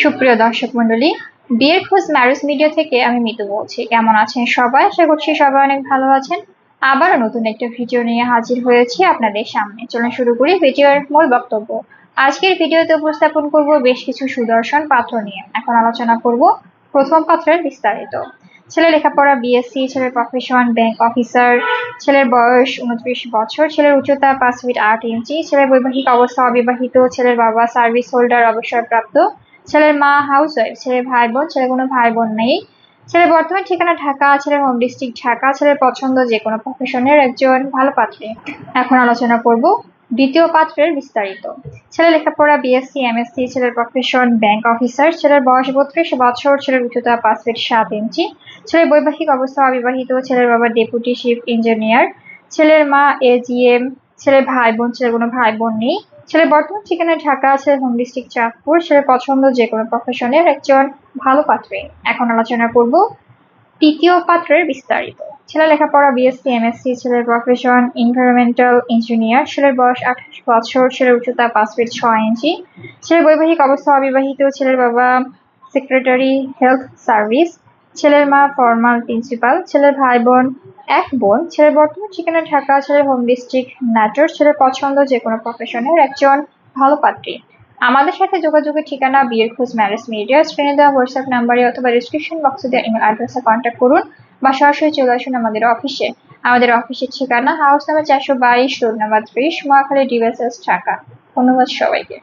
সুপ্রিয় দর্শক মন্ডলী বিয়ের খোঁজ ম্যারেজ মিডিয়া থেকে আমি মিতু বলছি। কেমন আছেন সবাই? আশা করছি সবাই অনেক ভালো আছেন। আবারও নতুন একটা ভিডিও নিয়ে হাজির হয়েছি আপনাদের সামনে। চলুন শুরু করি ভিডিওর মূল বক্তব্য। আজকের ভিডিওতে উপস্থাপন করব বেশ কিছু সুদর্শন পাত্র নিয়ে। এখন আলোচনা করব প্রথম পাত্রের বিস্তারিত। ছেলে লেখাপড়া বিএসসি ছেলের প্রফেশন ব্যাংক অফিসার ছেলের বয়স উনত্রিশ বছর, ছেলের উচ্চতা পাঁচ ফিট আট ইঞ্চি ছেলের বৈবাহিক অবস্থা অবিবাহিত, ছেলের বাবা সার্ভিস হোল্ডার অবসরপ্রাপ্ত ছেলের মা হাউস ওয়াইফ ছেলের ভাই বোন ছেলের কোনো ভাই বোন নেই। ছেলের বর্তমান ঠিকানা ঢাকা, ছেলের হোম ডিস্ট্রিক্ট ঢাকা, ছেলের পছন্দ যে কোনো প্রফেশনের একজন ভালো পাত্রী। এখন আলোচনা করব দ্বিতীয় পাত্রের বিস্তারিত। ছেলে লেখাপড়া বিএসসি এমএসসি ছেলের প্রফেশন ব্যাংক অফিসার ছেলের বয়স বত্রিশ বছর, ছেলের উচ্চতা পাঁচ ফিট সাত ইঞ্চি, ছেলের বৈবাহিক অবস্থা অবিবাহিত, ছেলের বাবা ডেপুটি শিফ ইঞ্জিনিয়ার ছেলের মা এজিএম ছেলের ভাই বোন ছেলের কোনো ভাই বোন নেই। ছেলের বর্তমান ঠিকানা ঢাকা আছে হোম ডিস্ট্রিক্ট চাঁদপুর। ছেলের পছন্দ যে কোনো প্রফেশনের একজন ভালো পাত্রী। এখন আলোচনা করব তৃতীয় পাত্রের বিস্তারিত। ছেলে লেখাপড়া বিএসসি এমএসসি ছেলের প্রফেশন এনভায়রনমেন্টাল ইঞ্জিনিয়ার ছেলের বয়স আঠাশ বছর, ছেলের উচ্চতা পাঁচ ফিট ছয় ইঞ্চি। ছেলের বৈবাহিক অবস্থা অবিবাহিত, ছেলের বাবা সেক্রেটারি হেলথ সার্ভিস ছেলের মা ফর্মাল প্রিন্সিপাল ছেলের ভাই বোন এক বোন ছেলের বর্তমান ঠিকানা ঢাকা ছেলের হোম ডিস্ট্রিক্ট নাটোর ছেলের পছন্দ যে কোনো প্রফেশনের একজন ভালো পাত্রী। আমাদের সাথে যোগাযোগের ঠিকানা, বিয়ের খোঁজ ম্যারেজ মিডিয়া স্ক্রিনে দেওয়া হোয়াটসঅ্যাপ নাম্বারে অথবা ডিসক্রিপশন বক্সে দেওয়া ইমেল অ্যাড্রেসে কন্ট্যাক্ট করুন বা সরাসরি চলে আসুন আমাদের অফিসে আমাদের অফিসের ঠিকানা হাউস নাম্বার চারশো বাইশ রোড নাম্বার ত্রিশ, মহাখালী ডিভাইসেস ঢাকা। ধন্যবাদ সবাইকে।